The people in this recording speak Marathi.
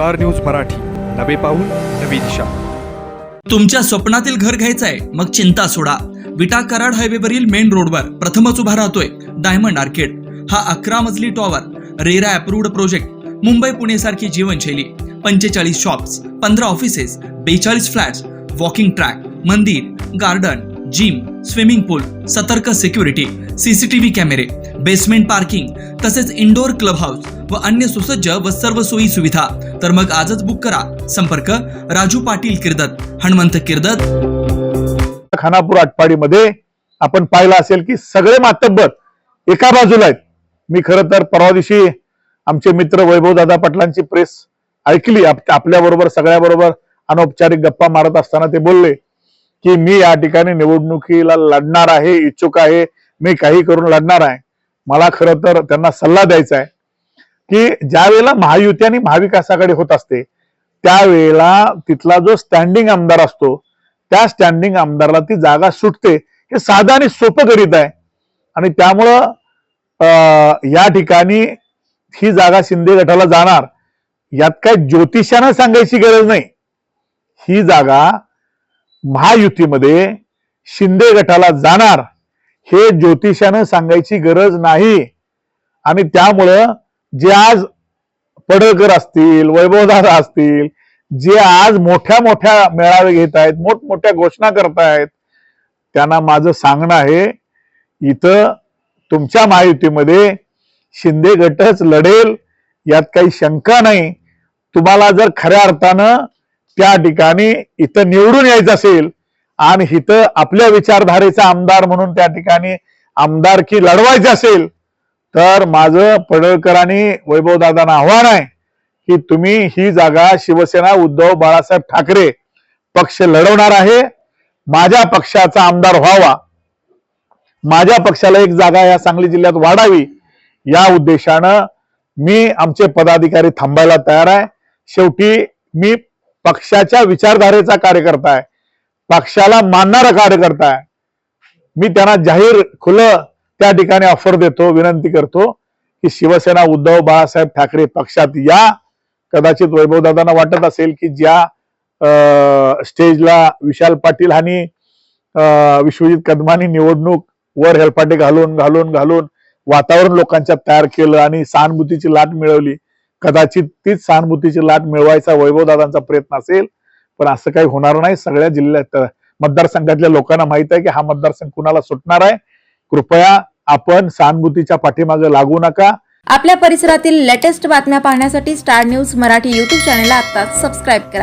Star news Marathi. नवे पाऊल नवी दिशा. तुमच्या स्वप्नातील घर घ्यायचंय मग चिंता सोडा. विटा कराड हायवेवरील मेन रोडवर प्रथमच उभा राहतोय डायमंड आर्केड. हा अकरा मजली tower RERA approved project Mumbai Pune सारखी जीवनशैली. पंचेचाळीस शॉप्स पंधरा ऑफिसेस बेचाळीस फ्लॅट्स वॉकिंग ट्रॅक मंदिर गार्डन जिम स्विमिंग पूल सतर्क सिक्युरिटी सीसीटीव्ही कॅमेरे बेसमेंट पार्किंग तसेच इंडोर क्लब हाऊस व अन्य सुसज्ज व सर्व सोयी सुविधा. तर मग आजच बुक करा. संपर्क राजू पाटील किर्दत हनुमंत किर्दत. खानापूर आटपाडीमध्ये आपण पाहिलं असेल की सगळे मातब्बर एका बाजूला आहेत. मी खरं तर परवा दिवशी आमचे मित्र वैभव दादा पाटलांची प्रेस ऐकली. आपल्याबरोबर सगळ्याबरोबर सगळ्या बरोबर अनौपचारिक गप्पा मारत असताना ते बोलले की मी या ठिकाणी निवडणुकीला लढणार आहे इच्छुक आहे. मी काही करून लढणार आहे. मला खरं तर त्यांना सल्ला द्यायचा आहे. की ज्या वेळेला महायुती आणि महाविकासाकडे होत असते त्यावेळेला तिथला जो स्टँडिंग आमदार असतो त्या स्टँडिंग आमदारला ती जागा सुटते हे साधं आणि सोपं करीत आहे. आणि त्यामुळं या ठिकाणी ही जागा शिंदे गटाला जाणार यात काय ज्योतिषानं सांगायची गरज नाही. ही जागा महायुतीमध्ये शिंदे गटाला जाणार हे ज्योतिषानं सांगायची गरज नाही. आणि त्यामुळं जे आज पडळकर असतील वैभवदादा असतील जे आज मोठ्या मोठ्या मेळावे घेत आहेत मोठमोठ्या घोषणा करतायत त्यांना माझं सांगणं आहे इथं तुमच्या महायुतीमध्ये शिंदे गटच लढेल यात काही शंका नाही. तुम्हाला जर खऱ्या अर्थानं त्या ठिकाणी इथं निवडून यायचं असेल आणि इथं आपल्या विचारधारेचा आमदार म्हणून त्या ठिकाणी आमदारकी लढवायची असेल तर माझं पडळकरांनी वैभवदादांना आव्हान आहे की तुम्ही ही जागा शिवसेना उद्धव बाळासाहेब ठाकरे पक्ष लढवणार आहे. माझ्या पक्षाचा आमदार व्हावा. माझ्या पक्षाला एक जागा या सांगली जिल्ह्यात वाढावी. या उद्देशानं मी आमचे पदाधिकारी थांबायला तयार आहे. शेवटी मी पक्षाच्या विचारधारेचा कार्यकर्ता आहे. पक्षाला मानणारा कार्यकर्ता आहे. मी त्यांना जाहीर खुलं त्या ठिकाणी ऑफर देतो विनंती करतो की शिवसेना उद्धव बाळासाहेब ठाकरे पक्षात या. कदाचित वैभवदादांना वाटत असेल की ज्या स्टेजला विशाल पाटील आणि विश्वजित कदमानी निवडणूक वर हेलपाटे घालून घालून घालून वातावरण लोकांच्या तयार केलं आणि सहानुभूतीची लाट मिळवली. कदाचित तीच सहानुभूतीची लाट मिळवायचा वैभवदादांचा प्रयत्न असेल पण असं काही होणार नाही. सगळ्या जिल्ह्यात मतदारसंघातल्या लोकांना माहीत आहे की हा मतदारसंघ कुणाला सुटणार आहे? कृपया आपण सहानुभूतीच्या पाठीमागे लागू नका. आपल्या परिसरातील लेटेस्ट बातम्या पाहण्यासाठी स्टार न्यूज मराठी यूट्यूब चॅनलला आता सबस्क्राईब करा.